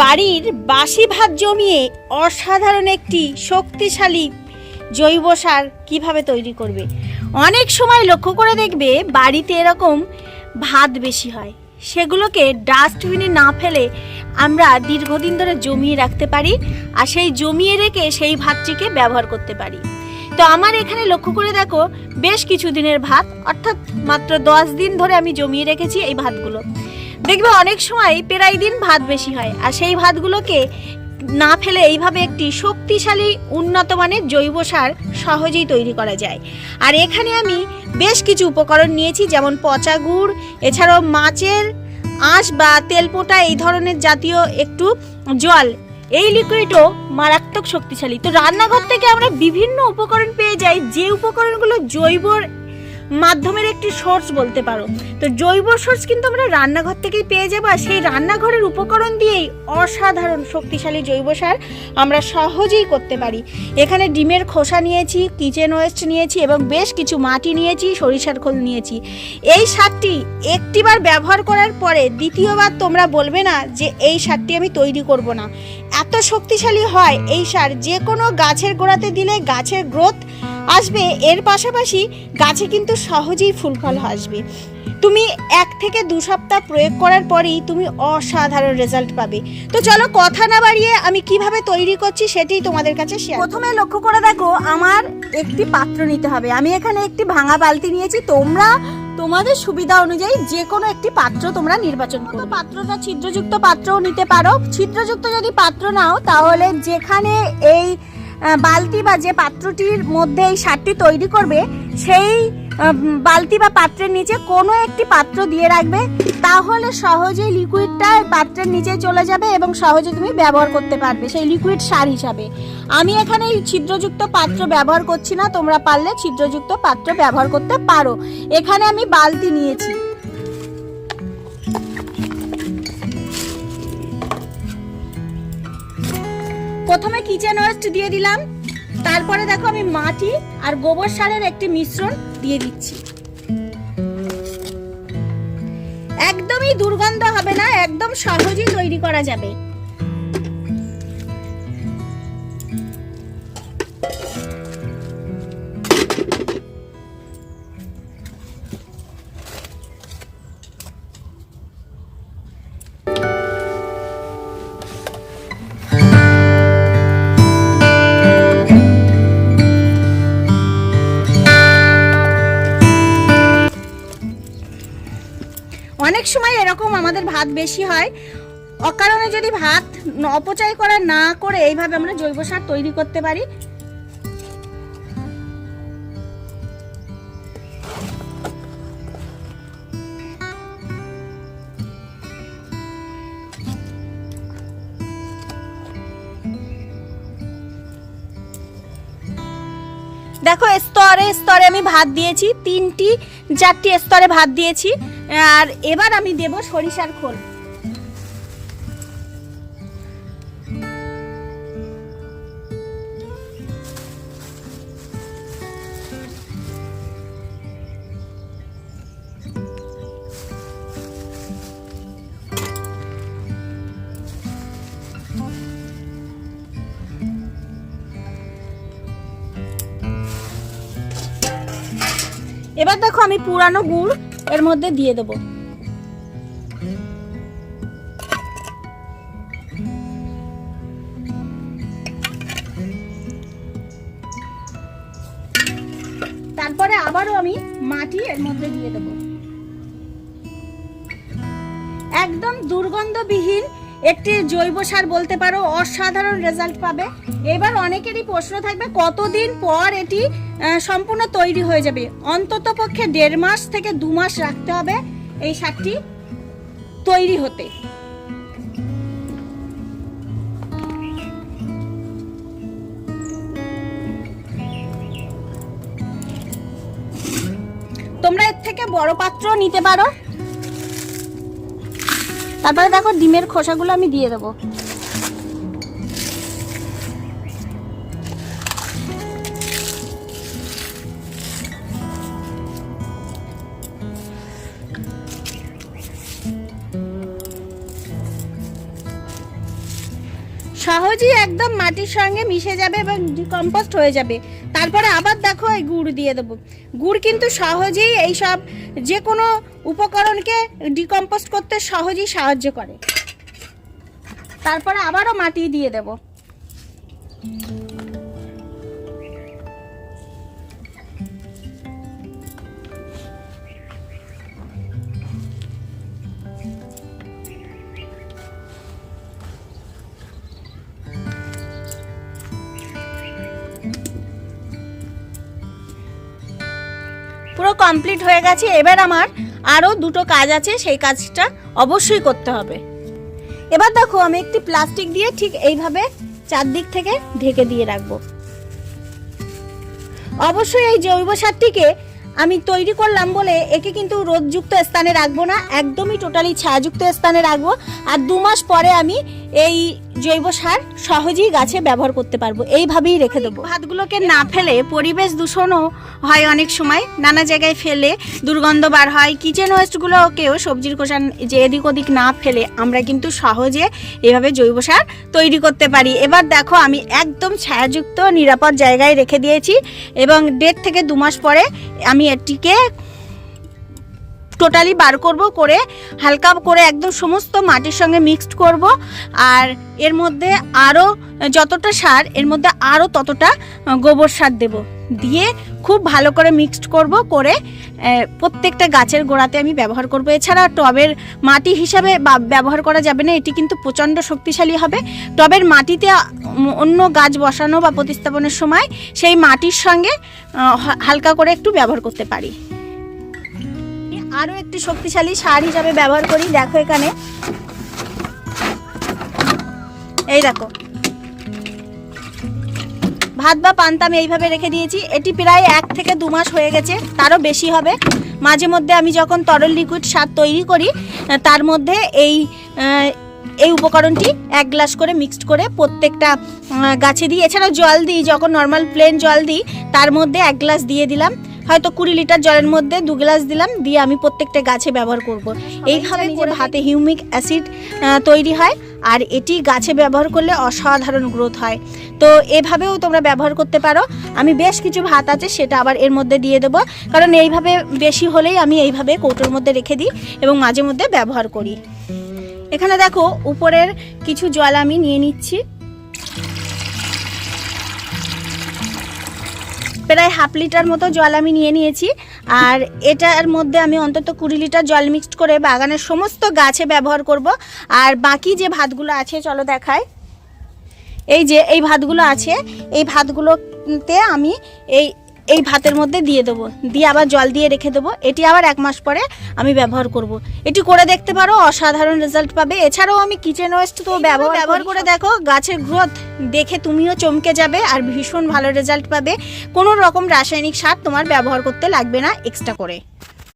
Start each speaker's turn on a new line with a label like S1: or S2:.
S1: বাড়ির বাসি ভাত জমিয়ে অসাধারণ একটি শক্তিশালী জৈব সার কীভাবে তৈরি করবে? অনেক সময় লক্ষ্য করে দেখবে বাড়িতে এরকম ভাত বেশি হয়। সেগুলোকে ডাস্টবিনে না ফেলে আমরা দীর্ঘদিন ধরে জমিয়ে রাখতে পারি আর সেই জমিয়ে রেখে সেই ভাতটিকে ব্যবহার করতে পারি। তো আমার এখানে লক্ষ্য করে দেখো, বেশ কিছু দিনের ভাত, অর্থাৎ মাত্র দশ দিন ধরে আমি জমিয়ে রেখেছি এই ভাতগুলো। দেখবে অনেক সময় প্রায় দিন ভাত বেশি হয়, আর সেই ভাতগুলোকে না ফেলে এইভাবে একটি শক্তিশালী, উন্নত মানের জৈব সার সহজেই তৈরি করা যায়। আর এখানে আমি বেশ কিছু উপকরণ নিয়েছি, যেমন পচা গুড়, এছাড়াও মাছের আঁশ বা তেলপোটা এই ধরনের জাতীয় একটু জল। এই লিকুইডও মারাত্মক শক্তিশালী। তো রান্নাঘর থেকে আমরা বিভিন্ন উপকরণ পেয়ে যাই, যে উপকরণগুলো জৈবর মাধ্যমের একটি সোর্স বলতে পারো। তো জৈব সোর্স কিন্তু আমরা রান্নাঘর থেকেই পেয়ে যাব আর সেই রান্নাঘরের উপকরণ দিয়েই অসাধারণ শক্তিশালী জৈব সার আমরা সহজেই করতে পারি। এখানে ডিমের খোসা নিয়েছি কিচেন ওয়েস্ট নিয়েছি এবং বেশ কিছু মাটি নিয়েছি, সরিষার খোল নিয়েছি। এই সারটি একটিবার ব্যবহার করার পরে দ্বিতীয়বার তোমরা বলবে না যে এই সারটি আমি তৈরি করব না। এত শক্তিশালী হয় এই সার, যে কোনো গাছের গোড়াতে দিলে গাছের গ্রোথ আসবে এর পাশাপাশি গাছে কিন্তু সহজেই ফুল ফল আসবে। তুমি এক থেকে দু সপ্তাহ প্রয়োগ করার পরেই তুমি অসাধারণ রেজাল্ট পাবে। তো চলো কথা না বাড়িয়ে আমি কীভাবে তৈরি করছি সেটাই তোমাদের কাছে শেয়ার প্রথমে লক্ষ্য করে দেখো আমার একটি পাত্র নিতে হবে। আমি এখানে একটি ভাঙা বালতি নিয়েছি। তোমরা তোমাদের সুবিধা অনুযায়ী যে কোনো একটি পাত্র তোমরা নির্বাচন করো। পাত্রটা ছিদ্রযুক্ত পাত্রও নিতে পারো। ছিদ্রযুক্ত যদি পাত্র নাও তাহলে যেখানে এই বালতি বা যে পাত্রটির মধ্যে এই সারটি তৈরি করবে, সেই বালতি বা পাত্রের নিচে কোনো একটি পাত্র দিয়ে রাখবে, তাহলে সহজেই লিকুইডটা পাত্রের নিচে চলে যাবে এবং সহজে তুমি ব্যবহার করতে পারবে সেই লিকুইড সার হিসাবে। আমি এখানে এই ছিদ্রযুক্ত পাত্র ব্যবহার করছি না, তোমরা পারলে ছিদ্রযুক্ত পাত্র ব্যবহার করতে পারো। এখানে আমি বালতি নিয়েছি। প্রথমে কিচেন ওয়েস্ট দিয়ে দিলাম। তারপরে দেখো আমি মাটি আর গোবর সারের একটি মিশ্রণ দিয়ে দিচ্ছি। একদমই দুর্গন্ধ হবে না, একদম সহজেই তৈরি করা যাবে। অনেক সময় এরকম আমাদের ভাত বেশি হয়। অকারণে যদি ভাত অপচয় করা না করে এইভাবে আমরা জৈব সার তৈরি করতে পারি দেখো, স্তরে স্তরে আমি ভাত দিয়েছি, তিনটি, চারটি স্তরে ভাত দিয়েছি। আর এবার আমি দেব সরিষার খোল। এবার দেখো আমি পুরানো গুড় এর মধ্যে দিয়ে দেবো। তারপরে আবারও আমি মাটি এর মধ্যে দিয়ে দেবো। একদম দুর্গন্ধবিহীন একটি জৈব সার বলতে পারো, অসাধারণ রেজাল্ট পাবে। এবার অনেকেরই প্রশ্ন থাকবে, কতদিন পর এটি সম্পূর্ণ তৈরি হয়ে যাবে? অন্তত পক্ষে দেড় মাস থেকে দু মাস রাখতে হবে এই সারটি তৈরি হতে। তোমরা এর থেকে বড় পাত্র নিতে পারো। তারপরে দেখো ডিমের খোসাগুলো আমি দিয়ে দেবো। সহজেই একদম মাটির সঙ্গে মিশে যাবে এবং ডিকম্পোস্ট হয়ে যাবে। তারপরে আবার দেখো এই গুড় দিয়ে দেবো। গুড় কিন্তু সহজেই এই সব যে কোনো উপকরণকে ডিকম্পোস্ট করতে সহজেই সাহায্য করে। তারপরে আবারও মাটি দিয়ে দেব। পুরো কমপ্লিট হয়ে গেছে। এবার আমার আরও দুটো কাজ আছে, সেই কাজটা অবশ্যই করতে হবে। এবার দেখো, আমি একটি প্লাস্টিক দিয়ে ঠিক এইভাবে চারদিক থেকে ঢেকে দিয়ে রাখব। অবশ্যই এই জৈব সারটিকে আমি তৈরি করলাম বলে একে কিন্তু রোদযুক্ত স্থানে রাখব না, একদমই টোটালি ছায়াযুক্ত স্থানে রাখব। আর দু মাস পরে আমি এই জৈব সার সহজেই গাছে ব্যবহার করতে পারব। এইভাবেই রেখে দেবো। ভাতগুলোকে না ফেলে পরিবেশ দূষণও হয় অনেক সময়। নানা জায়গায় ফেলে দুর্গন্ধ বার হয়। কিচেন ওয়েস্টগুলোকেও সবজির কোষান যে এদিক ওদিক না ফেলে আমরা কিন্তু সহজে এভাবে জৈব সার তৈরি করতে পারি। এবার দেখো আমি একদম ছায়াযুক্ত নিরাপদ জায়গায় রেখে দিয়েছি এবং দেড় থেকে দু মাস পরে আমি এটিকে টোটালি বার করব করে, হালকা করে একদম সমস্ত মাটির সঙ্গে মিক্সড করব। আর এর মধ্যে আরও যতটা সার, এর মধ্যে আরও ততটা গোবর সার দেব। দিয়ে খুব ভালো করে মিক্সড করব করে প্রত্যেকটা গাছের গোড়াতে আমি ব্যবহার করব। এছাড়া টবের মাটি হিসাবে ব্যবহার করা যাবে না, এটি কিন্তু প্রচণ্ড শক্তিশালী হবে। টবের মাটিতে অন্য গাছ বসানো বা প্রতিস্থাপনের সময় সেই মাটির সঙ্গে হালকা করে একটু ব্যবহার করতে পারি। আরও একটি শক্তিশালী সার হিসাবে ব্যবহার করি, দেখো এখানে। এই দেখো। ভাত বা পান্তা আমি এইভাবে রেখে দিয়েছি। এটি প্রায় এক থেকে দু মাস হয়ে গেছে, তারও বেশি হবে। মাঝে মধ্যে আমি যখন তরল লিকুইড সার তৈরি করি, তার মধ্যে এই এই উপকরণটি এক গ্লাস করে মিক্সড করে প্রত্যেকটা গাছে দিই। এছাড়াও জল দিই, যখন নর্মাল প্লেন জল দিই, তার মধ্যে এক গ্লাস দিয়ে দিলাম। হয়তো কুড়ি লিটার জলের মধ্যে দু গ্লাস দিলাম দিয়ে আমি প্রত্যেকটা গাছে ব্যবহার করব। এইভাবে করে হাতে হিউমিক অ্যাসিড তৈরি হয় আর এটি গাছে ব্যবহার করলে অসাধারণ গ্রোথ হয়। তো এভাবেও তোমরা ব্যবহার করতে পারো। আমি বেশ কিছু ভাত আছে সেটা আবার এর মধ্যে দিয়ে দেবো। কারণ এইভাবে বেশি হলেই আমি এইভাবে কৌটোর মধ্যে রেখে দিই এবং মাঝে মধ্যে ব্যবহার করি। এখানে দেখো উপরের কিছু জল আমি নিয়ে নিচ্ছি। প্রায় হাফ লিটার মতো জল আমি নিয়ে নিয়েছি। আর এটার মধ্যে আমি অন্তত কুড়ি লিটার জল মিক্সড করে বাগানের সমস্ত গাছে ব্যবহার করব। আর বাকি যে ভাতগুলো আছে, চলো দেখায় এই যে, এই ভাতগুলো আছে, এই ভাতগুলোতে আমি এই এই ভাতের মধ্যে দিয়ে দেবো। দিয়ে আবার জল দিয়ে রেখে দেবো। এটি আবার এক মাস পরে আমি ব্যবহার করব। এটি করে দেখতে পারো অসাধারণ রেজাল্ট পাবে। এছাড়াও আমি কিচেন ওয়েস্ট তো ব্যবহার ব্যবহার করে দেখো গাছের গ্রোথ দেখে তুমিও চমকে যাবে আর ভীষণ ভালো রেজাল্ট পাবে। কোনো রকম রাসায়নিক সার তোমার ব্যবহার করতে লাগবে না এক্সট্রা করে।